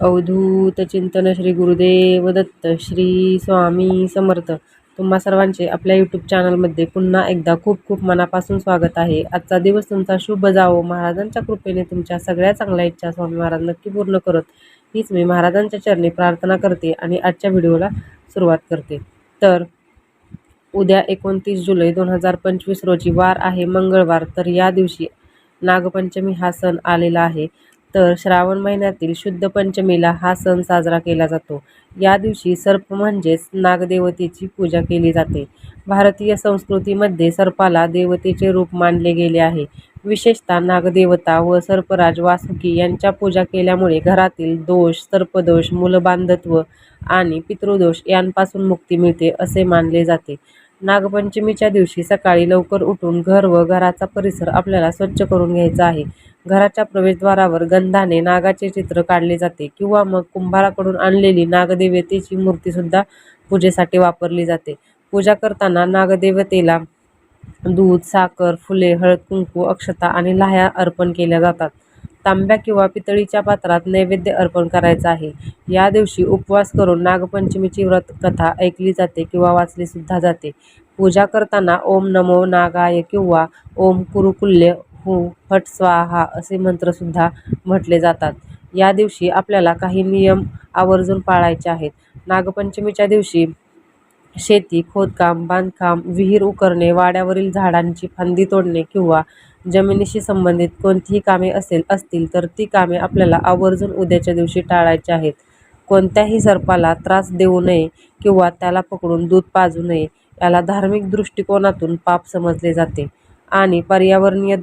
अवधूत चिंतन श्री गुरुदेव दत्त श्री स्वामी समर्थ. तुम्हा सर्वांचे आपल्या यूट्यूब चॅनलमध्ये पुन्हा एकदा खूप खूप मनापासून स्वागत आहे. आजचा दिवस तुमचा शुभ जावो. महाराजांच्या कृपेने तुमच्या सगळ्या चांगल्या इच्छा स्वामी महाराज नक्की पूर्ण करत. हीच मी महाराजांच्या चरणी प्रार्थना करते आणि आजच्या व्हिडिओला सुरुवात करते. तर उद्या एकोणतीस जुलै दोन हजार पंचवीस रोजी वार आहे मंगळवार. तर या दिवशी नागपंचमी हा सण आलेला आहे. तर श्रावण महिन्यातील शुद्ध पंचमीला हा सण साजरा केला जातो. या दिवशी सर्प म्हणजेच नागदेवतेची पूजा केली जाते. भारतीय संस्कृतीमध्ये सर्पाला देवतेचे रूप मानले गेले आहे. विशेषतः नागदेवता व सर्पराज वासुकी यांच्या पूजा केल्यामुळे घरातील दोष सर्पदोष मूलबांधत्व आणि पितृदोष यांपासून मुक्ती मिळते असे मानले जाते. नागपंचमीच्या दिवशी सकाळी लवकर उठून घर व घराचा परिसर आपल्याला स्वच्छ करून घ्यायचा आहे. घराच्या प्रवेशद्वारावर गंधाने नागाचे चित्र काढले जाते किंवा मग कुंभाराकडून आणलेली नागदेवतेची मूर्तीसुद्धा पूजेसाठी वापरली जाते. पूजा करताना नागदेवतेला दूध साखर फुले हळद कुंकू अक्षता आणि लाह्या अर्पण केल्या जातात. तांब्या किंवा पितळीच्या पात्रात नैवेद्य अर्पण करायचा आहे. या दिवशी उपवास करून नागपंचमीची व्रत कथा ऐकली जाते किंवा वाचली सुद्धा जाते. पूजा करताना ओम नमो नागाय किंवा ओम कुरुकुल्य हु फट स्वाहा असे मंत्रसुद्धा म्हटले जातात. या दिवशी आपल्याला काही नियम आवर्जून पाळायचे आहेत. नागपंचमीच्या दिवशी शेती खोदकाम बांधकाम विहीर उकरणे वाड्यावरील झाडांची फांदी तोडणे किंवा जमिनीशी संबंधित कोणतीही कामे असेल असतील तर ती कामे आपल्याला आवर्जून उद्याच्या दिवशी टाळायची आहेत. कोणत्याही सर्पाला त्रास देऊ नये किंवा त्याला पकडून दूध पाजू नये याला धार्मिक दृष्टिकोनातून पाप समजले जाते. आणि पर्यावरणीय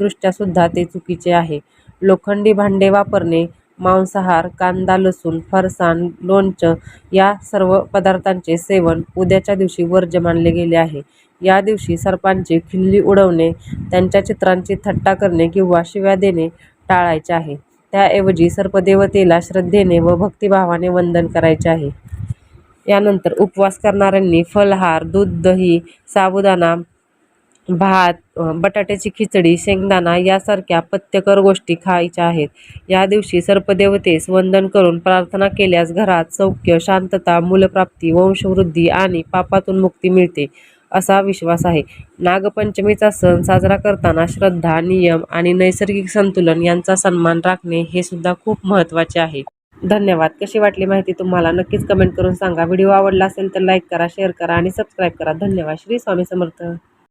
ते चुकीचे आहे. लोखंडी भांडे वापरणे मांसाहार कांदा लसूण फरसाण लोणचं या सर्व पदार्थांचे सेवन उद्याच्या दिवशी वर्ज्य मानले गेले आहे. या दिवशी सर्पांची खिल्ली उडवणे त्यांच्या चित्रांची थट्टा करणे किंवा शिव्या देणे टाळायचे आहे. त्याऐवजी सर्पदेवतेला श्रद्धेने व भक्तिभावाने वंदन करायचे आहे. यानंतर उपवास करणाऱ्यांनी फलहार दूध दही साबुदाणा भात बटाट्याची खिचडी शेंगदाणा यासारख्या पथ्यकर गोष्टी खायच्या आहेत. या दिवशी सर्पदेवतेस वंदन करून प्रार्थना केल्यास घरात सौख्य शांतता मूलप्राप्ती वंशवृद्धी आणि पापातून मुक्ती मिळते असा विश्वास आहे. नागपंचमीचा सण साजरा करताना श्रद्धा नियम आणि नैसर्गिक संतुलन यांचा सन्मान राखणे हे सुद्धा खूप महत्त्वाचे आहे. धन्यवाद. कशी वाटली माहिती तुम्हाला नक्कीच कमेंट करून सांगा. व्हिडिओ आवडला असेल तर लाईक करा शेअर करा आणि सबस्क्राईब करा. धन्यवाद. श्री स्वामी समर्थ.